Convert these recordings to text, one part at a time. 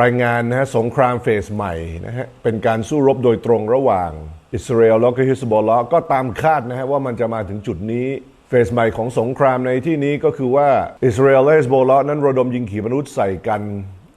รายงานนะฮะสงครามเฟสใหม่นะฮะเป็นการสู้รบโดยตรงระหว่างอิสราเอลแล้วก็ฮิสบอลลก็ตามคาดนะฮะว่ามันจะมาถึงจุดนี้เฟสใหม่ของสงครามในที่นี้ก็คือว่าอิสราเอลและฮิสบอลลนั้นระดมยิงขีปนาวุธใส่กัน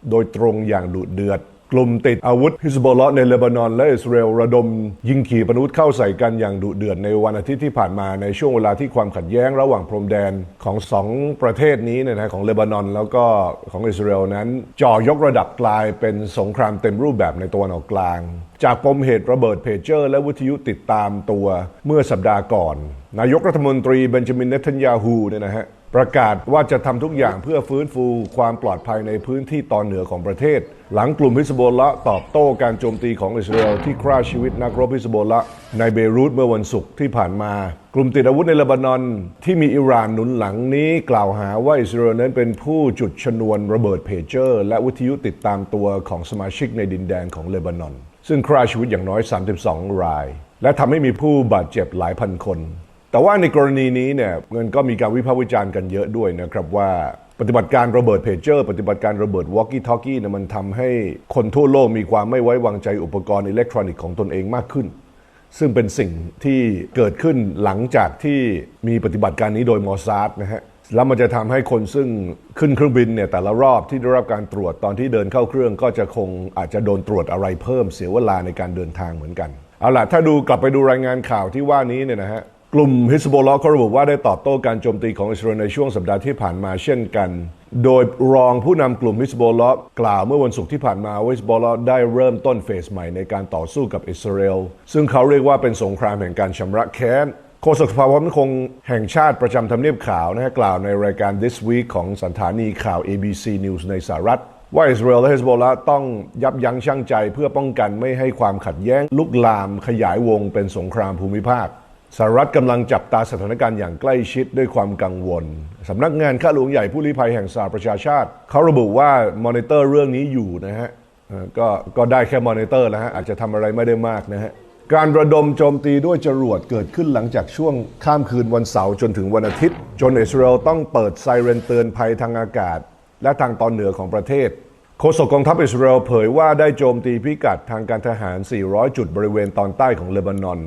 โดยตรงอย่างดุเดือด กลุ่มติดอาวุธฮิสบอลลาห์ในเลบานอน และอิสราเอลระดม ยิงขีปนาวุธเข้าใส่กันอย่างดุเดือดในวันอาทิตย์ที่ผ่านมาในช่วงเวลาที่ความขัดแย้งระหว่างพรมแดนของสองประเทศนี้เนี่ยนะของเลบานอน แล้วก็ของอิสราเอลนั้นจ่อยกระดับกลายเป็นสงครามเต็มรูปแบบในตะวันออกกลาง จากปมเหตุระเบิดเพจเจอร์ และวิทยุติดตามตัวเมื่อสัปดาห์ก่อน นายกรัฐมนตรีเบนจามินเนทันยาฮูเนี่ยนะฮะ ประกาศว่าจะทำทุกอย่างเพื่อฟื้นฟูความปลอดภัยในพื้นที่ตอนเหนือของประเทศ หลังกลุ่มฮิสโบลละตอบโต้การโจมตีของอิสราเอลที่ฆ่าชีวิตนักรบฮิสโบลละในเบรุตเมื่อวันศุกร์ที่ผ่านมา กลุ่มติดอาวุธในเลบานอนที่มีอิหร่านหนุนหลังนี้กล่าวหาว่าอิสราเอลนั้นเป็นผู้จุดชนวนระเบิดเพจเจอร์ และวิทยุติดตามตัวของสมาชิกในดินแดนของเลบานอน ซึ่งฆ่าชีวิตอย่างน้อย 32 ราย และทำให้มีผู้บาดเจ็บหลายพันคน แต่ว่าในกรณีนี้เนี่ยเงินก็มีการวิพากษ์วิจารณ์กันเยอะด้วยนะครับว่าปฏิบัติการระเบิดเพจเจอร์ ปฏิบัติการระเบิดวอ l กี้ทอกี้เนี่ยมันทำให้คนทั่วโลกมีความไม่ไว้วางใจอุปกรณ์อิเล็กทรอนิกส์ของตนเองมากขึ้น ซึ่งเป็นสิ่งที่เกิดขึ้นหลังจากที่มีปฏิบัติการนี้โดยมอซาร์นะฮะแล้วมันจะทำให้คนซึ่งขึ้นเครื่องบินเนี่ยแต่ละรอบที่ได้รับการตรวจตอนที่เดินเข้าเครื่องก็จะคงอาจจะโดนตรวจอะไรเพิ่มเสียเวลาในการเดินทางเหมือนกันเอาล่ะถ้าดูกลับไปดูรายงานข่าวที่ว่านี้เนี่ยนะฮะ กลุ่มฮิสโบลลาห์เขาระบุว่าได้ตอบโต้การโจมตีของอิสราเอลในช่วงสัปดาห์ที่ผ่านมาเช่นกัน โดยรองผู้นำกลุ่มฮิสโบลลาห์กล่าวเมื่อวันศุกร์ที่ผ่านมาว่าฮิสโบลลได้เริ่มต้นเฟสใหม่ในการต่อสู้กับอิสราเอลซึ่งเขาเรียกว่าเป็นสงครามแห่งการชำระแค้นโฆษกสภาความมั่นคงแห่งชาติประจำทำเนียบขาวนะฮะกล่าวในรายการ This Week ของสถานีข่าว ABC News ในสหรัฐว่าอิสราเอลและฮิสบอลลาห์ต้องยับยั้งชั่งใจเพื่อป้องกันไม่ให้ความขัดแย้งลุกลามขยายวงเป็นสงครามภูมิภาค สหรัฐกำลังจับตาสถานการณ์อย่างใกล้ชิดด้วยความกังวล สำนักงานข้าหลวงใหญ่ผู้ลี้ภัยแห่งสหประชาชาติ เขาระบุว่ามอนิเตอร์เรื่องนี้อยู่นะฮะก็ก็ได้แค่มอนิเตอร์นะฮะอาจจะทำอะไรไม่ได้มากนะฮะการระดมโจมตีด้วยจรวดเกิดขึ้นหลังจากช่วงข้ามคืนวันเสาร์จนถึงวันอาทิตย์ จนอิสราเอลต้องเปิดไซเรนเตือนภัยทางอากาศ และทางตอนเหนือของประเทศโฆษกกองทัพอิสราเอลเผยว่าได้โจมตีพิกัดทางการทหาร 400 จุดบริเวณตอนใต้ของเลบานอน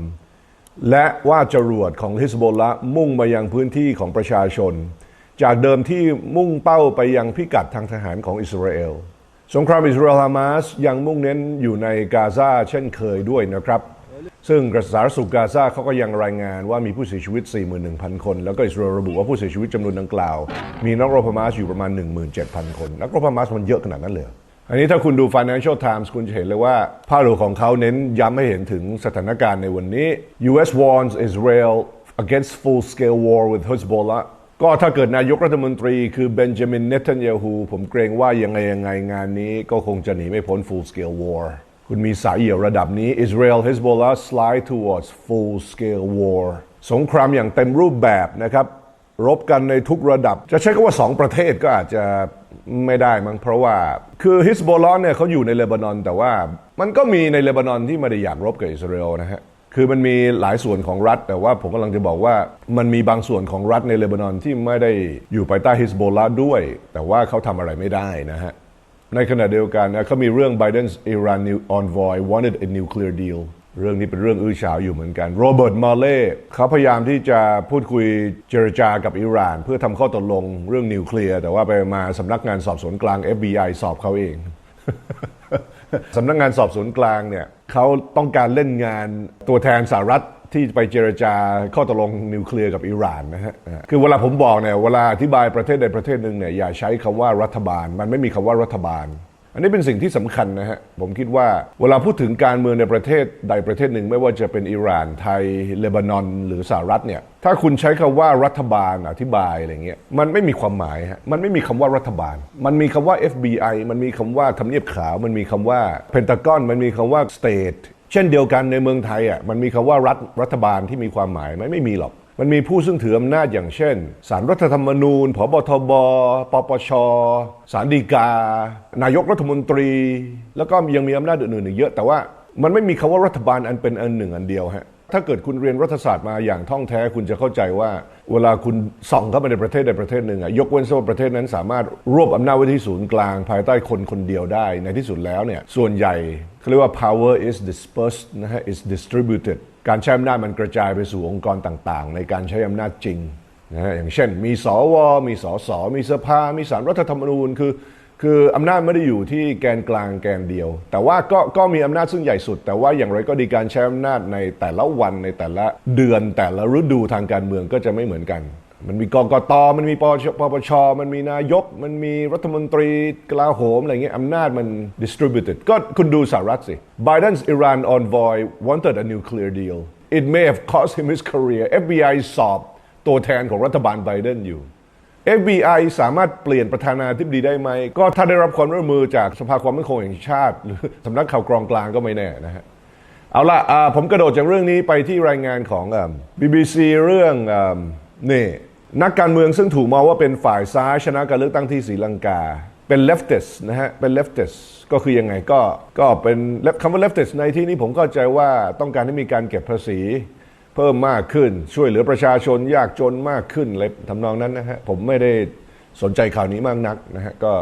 และว่าจรวดของฮิสโบลละมุ่งมายังพื้นที่ของประชาชน จากเดิมที่มุ่งเป้าไปยังพิกัดทางทหารของอิสราเอล สงครามอิสราเอลฮามาสยังมุ่งเน้นอยู่ในกาซาเช่นเคยด้วยนะครับ ซึ่งกระทรวงสาธารณสุขกาซาเขาก็ยังรายงานว่ามีผู้เสียชีวิต 41,000 คน แล้วก็อิสราเอลระบุว่าผู้เสียชีวิตจำนวนดังกล่าว มีนักรบฮามาสอยู่ประมาณ 17,000 คน นักรบฮามาสมันเยอะขนาดนั้นเลย อันนี้ถ้าคุณดู Financial Times คุณจะเห็นเลยว่าพาดหัวของเขาเน้นย้ำให้เห็นถึงสถานการณ์ในวันนี้ U.S. warns Israel against full-scale war with Hezbollah ก็ถ้าเกิดนายกรัฐมนตรีคือเบนจามินเนทันยาฮูผมเกรงว่ายังไงยังไงงานนี้ก็คงจะหนีไม่พ้น full scale war คุณมีสายเหี่ยวระดับนี้ Israel Hezbollah slide towards full scale war สงครามอย่างเต็มรูปแบบนะครับ รบกันในทุกระดับ จะใช้คำว่าสองประเทศก็อาจจะ ไม่ได้มั้งเพราะว่าคือฮิสโบลอนเนี่ยเขาอยู่ในเลบานอน แต่ว่ามันก็มีในเลบานอนที่ไม่ได้อยากรบกับอิสราเอลนะฮะคือมันมีหลายส่วนของรัฐ แต่ว่าผมกำลังจะบอกว่ามันมีบางส่วนของรัฐในเลบานอนที่ไม่ได้อยู่ภายใต้ฮิสโบลาด้วย แต่ว่าเขาทำอะไรไม่ได้นะฮะในขณะเดียวกันนะเขามีเรื่อง Biden's Iran envoy wanted a nuclear deal เรื่องนี้เป็นเรื่องอื้อฉาวอยู่เหมือนกัน โรเบิร์ต มาเล่เขาพยายามที่จะพูดคุยเจรจากับอิหร่าน เพื่อทำข้อตกลงเรื่องนิวเคลียร์ แต่ว่าไปมาสำนักงานสอบสวนกลาง FBI สอบเขาเองสำนักงานสอบสวนกลางเนี่ยเขาต้องการเล่นงานตัวแทนสหรัฐที่ไปเจรจาข้อตกลงนิวเคลียร์กับอิหร่านนะฮะ คือเวลาผมบอกเนี่ยเวลาอธิบายประเทศใดประเทศหนึ่งเนี่ยอย่าใช้คำว่ารัฐบาล มันไม่มีคำว่ารัฐบาล อันนี้เป็นสิ่งที่สำคัญนะฮะ ผมคิดว่าเวลาพูดถึงการเมืองในประเทศใดประเทศหนึ่ง ไม่ว่าจะเป็นอิหร่านไทยเลบานอน หรือสหรัฐเนี่ยถ้าคุณใช้คำว่ารัฐบาลอธิบายอะไรเงี้ยมันไม่มีความหมายฮะมันไม่มีคำว่ารัฐบาล มันมีคำว่า FBI มันมีคำว่าทำเนียบขาว มันมีคำว่าเพนตากอนมันมีคำว่า state เช่นเดียวกันในเมืองไทยอะมันมีคำว่ารัฐรัฐบาลที่มีความหมายไหมไม่มีหรอก มันมีผู้ซึ่งถืออำนาจอย่างเช่น สารรัฐธรรมนูญ ผบทบ ปปช สารดีกา นายกรัฐมนตรี แล้วก็ยังมีอำนาจอื่นๆอีกเยอะ แต่ว่ามันไม่มีคำว่ารัฐบาลอันเป็นอันหนึ่งอันเดียวฮะ ถ้าเกิดคุณเรียนรัฐศาสตร์มาอย่างท่องแท้คุณจะเข้าใจว่า เวลาคุณส่องเข้าไปในประเทศใดประเทศหนึ่งอะยกเว้นว่าประเทศนั้นสามารถรวบอำนาจไว้ที่ศูนย์กลาง ภายใต้คนคนเดียวได้ ในที่สุดแล้วเนี่ยส่วนใหญ่เขาเรียกว่า power is dispersed นะฮะ is distributed การใช้อำนาจมันกระจายไปสู่องค์กรต่างๆ ในการใช้อำนาจจริงนะฮะอย่างเช่น มีสว มีสส มีสภา มีสารรัฐธรรมนูญ คือคืออำนาจไม่ได้อยู่ที่แกนกลางแกนเดียว แต่ว่าก็ก็มีอำนาจซึ่งใหญ่สุด แต่ว่าอย่างไรก็ดีการใช้อำนาจในแต่ละวันในแต่ละเดือนแต่ละฤดูทางการเมืองก็จะไม่เหมือนกัน มันมีกกตมันมีปปชปปชมันมีนายก มันมีรัฐมนตรีกลาโหมอะไรเงี้ยอำนาจมัน distributed ก็คุณดูสหรัฐสิ Biden's Iran envoy wanted a nuclear deal it may have cost him his career FBI สอบตัวแทนของรัฐบาลไบเดนอยู่ FBI สามารถเปลี่ยนประธานาธิบดีได้ไหม ก็ถ้าได้รับความร่วมมือจากสภาความมั่นคงแห่งชาติ หรือสำนักข่าวกรองกลางก็ไม่แน่นะฮะเอาละผมกระโดดจากเรื่องนี้ไปที่รายงานของ BBC เรื่องนี่ นักการเมืองซึ่งถูกมองว่าเป็นฝ่ายซ้ายชนะการเลือกตั้งที่ศรีลังกา เป็น leftist นะฮะ เป็น leftist ก็คือยังไงก็ก็เป็นคำว่า leftist ในที่นี้ผมเข้าใจว่าต้องการให้มีการเก็บภาษีเพิ่มมากขึ้น ช่วยเหลือประชาชนยากจนมากขึ้นอะไรทำนองนั้นนะฮะ ผมไม่ได้สนใจข่าวนี้มากนักนะฮะ ก็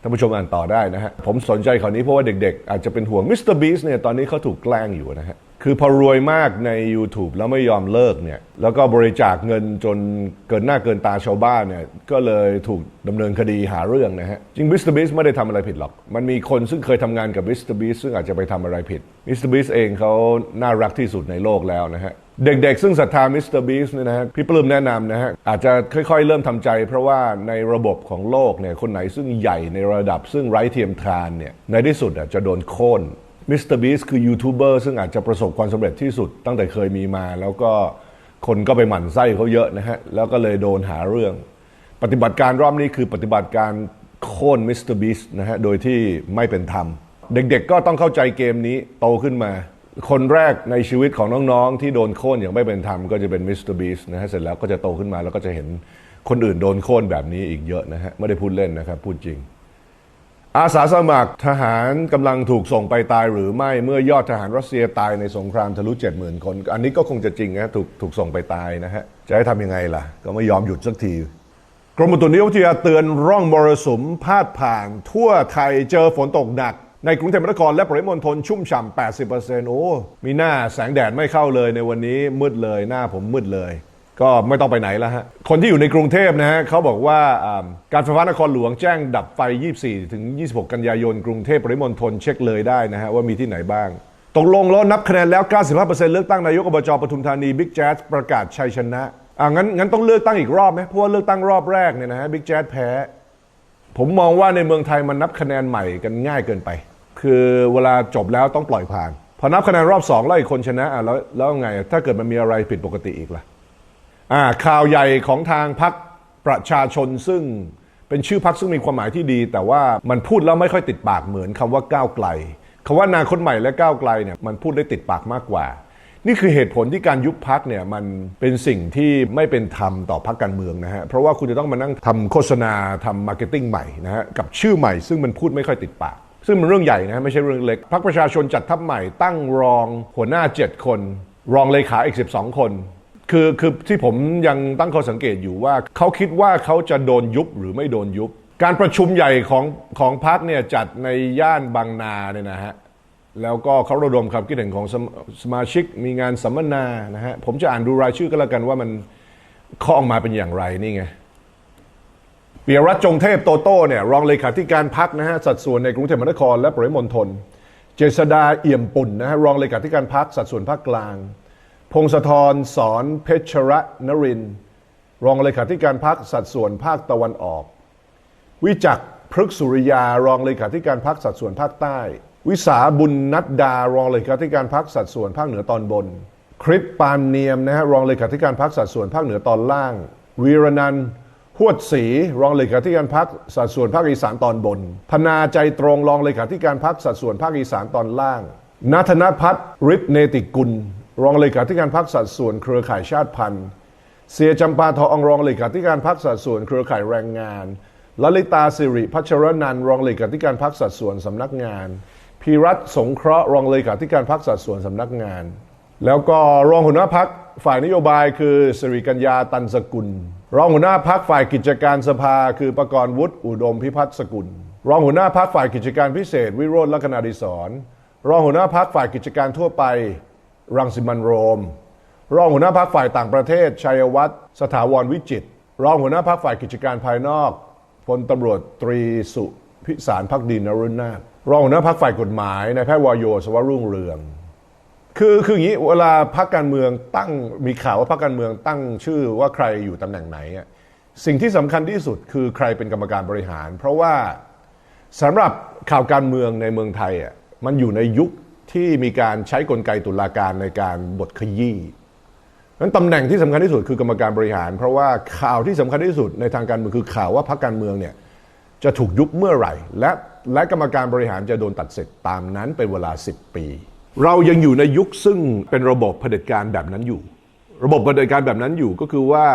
ท่านผู้ชมอ่านต่อได้นะฮะ ผมสนใจข่าวนี้เพราะว่าเด็กๆ อาจจะเป็นห่วงมิสเตอร์บีสเนี่ยตอนนี้เขาถูกแกล้งอยู่นะฮะ คือพอรวยมากใน YouTube แล้วไม่ยอมเลิกเนี่ยแล้วก็บริจาคเงินจนเกินหน้าเกินตาชาวบ้านเนี่ยก็เลยถูกดำเนินคดีหาเรื่องนะฮะ จริงมิสเตอร์บีสไม่ได้ทำอะไรผิดหรอก มันมีคนซึ่งเคยทำงานกับมิสเตอร์บีสซึ่งอาจจะไปทำอะไรผิดมิสเตอร์บีสเองเขาน่ารักที่สุดในโลกแล้วนะฮะ เด็กๆ ซึ่งศรัทธามิสเตอร์บีสเนี่ยนะฮะพี่ปลื้มแนะนำนะฮะ อาจจะค่อยๆ เริ่มทำใจ เพราะว่าในระบบของโลกเนี่ยคนไหนซึ่งใหญ่ในระดับซึ่งไร้เทียมทานเนี่ยในที่สุดอะจะโดนโค่น มิสเตอร์บีสคือยูทูบเบอร์ซึ่งอาจจะประสบความสำเร็จที่สุดตั้งแต่เคยมีมา แล้วก็คนก็ไปหมั่นไส้เขาเยอะนะฮะ แล้วก็เลยโดนหาเรื่อง ปฏิบัติการรอบนี้คือปฏิบัติการโค่นมิสเตอร์บีสนะฮะ โดยที่ไม่เป็นธรรม เด็กๆก็ต้องเข้าใจเกมนี้โตขึ้นมา คนแรกในชีวิตของน้องๆ ที่โดนโค่นอย่างไม่เป็นธรรมก็จะเป็นมิสเตอร์บีสนะฮะ เสร็จแล้วก็จะโตขึ้นมาแล้วก็จะเห็นคนอื่นโดนโค่นแบบนี้อีกเยอะนะฮะไม่ได้พูดเล่นนะครับพูดจริง อาสาสมัครทหารกำลังถูกส่งไปตายหรือไม่เมื่อยอดทหารรัสเซียตายในสงครามทะลุ70,000 คน อันนี้ก็คงจะจริงนะถูกถูกส่งไปตายนะฮะ จะให้ทำยังไงล่ะ ก็ไม่ยอมหยุดสักที กรมอุตุนิยมวิทยาเตือนร่องมรสุมพาดผ่าน ทั่วไทยเจอฝนตกหนัก ในกรุงเทพมหานครและปริมณฑลชุ่มฉ่ำ80%โอ้มีหน้าแสงแดดไม่เข้าเลยในวันนี้มืดเลยหน้าผมมืดเลย ก็ไม่ต้องไปไหนแล้วฮะ คนที่อยู่ในกรุงเทพนะฮะเขาบอกว่าการไฟฟ้านครหลวงแจ้งดับไฟ 24 ถึง 26 กันยายน กรุงเทพปริมณฑลเช็คเลยได้นะฮะว่ามีที่ไหนบ้าง ตกลงแล้วนับคะแนนแล้ว 95%เลือกตั้งนายกอบจปทุมธานีบิ๊กแจ๊สประกาศชัยชนะอ่างั้นงั้นต้องเลือกตั้งอีกรอบไหมเพราะว่าเลือกตั้งรอบแรกเนี่ยนะฮะบิ๊กแจ๊สแพ้ ผมมองว่าในเมืองไทยมันนับคะแนนใหม่กันง่ายเกินไป คือเวลาจบแล้วต้องปล่อยผ่านพอนับคะแนนรอบสองแล้วอีกคนชนะอะแล้วแล้วไงถ้าเกิดมันมีอะไรผิดปกติอีกล่ะอ่า ข่าวใหญ่ของทางพักประชาชนซึ่งเป็นชื่อพักซึ่งมีความหมายที่ดี แต่ว่ามันพูดแล้วไม่ค่อยติดปากเหมือนคำว่าก้าวไกลคำว่านาคตใหม่และก้าวไกลเนี่ยมันพูดได้ติดปากมากกว่า นี่คือเหตุผลที่การยุบพักเนี่ยมันเป็นสิ่งที่ไม่เป็นธรรมต่อพักการเมืองนะฮะเพราะว่าคุณจะต้องมานั่งทำโฆษณาทำมาร์เก็ตติ้งใหม่นะฮะกับชื่อใหม่ซึ่งมันพูดไม่ค่อยติดปาก ซึ่งมันเรื่องใหญ่นะฮะไม่ใช่เรื่องเล็กพักประชาชนจัดทัพใหม่ตั้งรองหัวหน้า 7 คน รองเลขาอีก 12 คน คือคือที่ผมยังตั้งข้อสังเกตอยู่ว่าเขาคิดว่าเขาจะโดนยุบหรือไม่โดนยุบ การประชุมใหญ่ของของพักเนี่ยจัดในย่านบางนาเนี่ยนะฮะแล้วก็เขาระดมความคิดเห็นของสมสมาชิกมีงานสัมมนานะฮะผมจะอ่านดูรายชื่อก็แล้วกันว่ามันข้อออกมาเป็นอย่างไรนี่ไงปิยรัตจงเทพโตโต้เนี่ยรองเลขาธิการพักนะฮะสัดส่วนในกรุงเทพมหานครและปริมณฑลเจษดาเอี่ยมปุ่นนะฮะรองเลขาธิการพักสัดส่วนภาคกลาง พงศธรสอนเพชรนริน รองเลขาธิการพักสัดส่วนภาคตะวันออก วิจักรพฤกษุริยารองเลขาธิการพักสัดส่วนภาคใต้ วิสาบุญนัดดารองเลขาธิการพักสัดส่วนภาคเหนือตอนบน คริสปานเนียมนะฮะรองเลขาธิการพักสัดส่วนภาคเหนือตอนล่าง วีรนันหวดศรีรองเลขาธิการพักสัดส่วนภาคอีสานตอนบนพนาใจตรงรองเลขาธิการพักสัดส่วนภาคอีสานตอนล่างนัทนพัฒน์ฤทธิเนติกุล รองเลขาธิการพักสัดส่วนเครือข่ายชาติพันธุ์ เสียจำปาทองรองเลขาธิการพักสัดส่วนเครือข่ายแรงงานลลิตาสิริพัชรนันรองเลขาธิการพักสัดส่วนสำนักงานพีรัตสงเคราะห์รองเลขาธิการพักสัดส่วนสำนักงาน แล้วก็รองหัวหน้าพักฝ่ายนโยบายคือสิริกัญญาตันสกุล รองหัวหน้าพักฝ่ายกิจการสภา คือประกรณ์วุฒิอุดมพิพัฒน์สกุล รองหัวหน้าพักฝ่ายกิจการพิเศษ วิโรจน์ลักษณาดิศรรองหัวหน้าพักฝ่ายกิจการทั่วไป รังสิมันโรม รองหัวหน้าพักฝ่ายต่างประเทศ ชัยวัฒน์สถาวรวิจิตรองหัวหน้าพักฝ่ายกิจการภายนอกพลตำรวจตรีสุพิสารพักดีนรุนาถรองหัวหน้าพักฝ่ายกฎหมายนายแพทย์วายโยสวรุ่งเรือง คือคืออย่างนี้เวลาพักการเมืองตั้งมีข่าวว่าพักการเมืองตั้งชื่อว่าใครอยู่ตำแหน่งไหนอะสิ่งที่สำคัญที่สุดคือใครเป็นกรรมการบริหาร เพราะว่าสำหรับข่าวการเมืองในเมืองไทยอะมันอยู่ในยุค ที่มีการใช้กลไกตุลาการในการบทขยี้นั้นตำแหน่งที่สำคัญที่สุดคือกรรมการบริหาร เพราะว่าข่าวที่สำคัญที่สุดในทางการเมืองคือข่าวว่าพรรคการเมืองเนี่ยจะถูกยุบเมื่อไหร่ และและกรรมการบริหารจะโดนตัดสิทธิ์ตามนั้นเป็นเวลา 10 ปี เรายังอยู่ในยุคซึ่งเป็นระบบเผด็จการแบบนั้นอยู่ ระบบเผด็จการแบบนั้นอยู่ก็คือว่า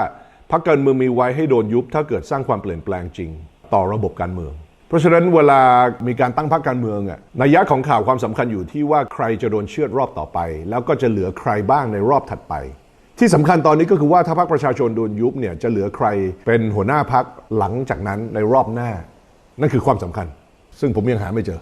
พรรคการเมืองมีไว้ให้โดนยุบถ้าเกิดสร้างความเปลี่ยนแปลงจริง ต่อระบบการเมือง เพราะฉะนั้นเวลามีการตั้งพรรคการเมืองอะนัยยะของข่าวความสำคัญอยู่ที่ว่าใครจะโดนเชือดรอบต่อไป แล้วก็จะเหลือใครบ้างในรอบถัดไป ที่สำคัญตอนนี้ก็คือว่าถ้าพรรคประชาชนโดนยุบเนี่ยจะเหลือใครเป็นหัวหน้าพรรคหลังจากนั้นในรอบหน้า นั่นคือความสำคัญ ซึ่งผมยังหาไม่เจอ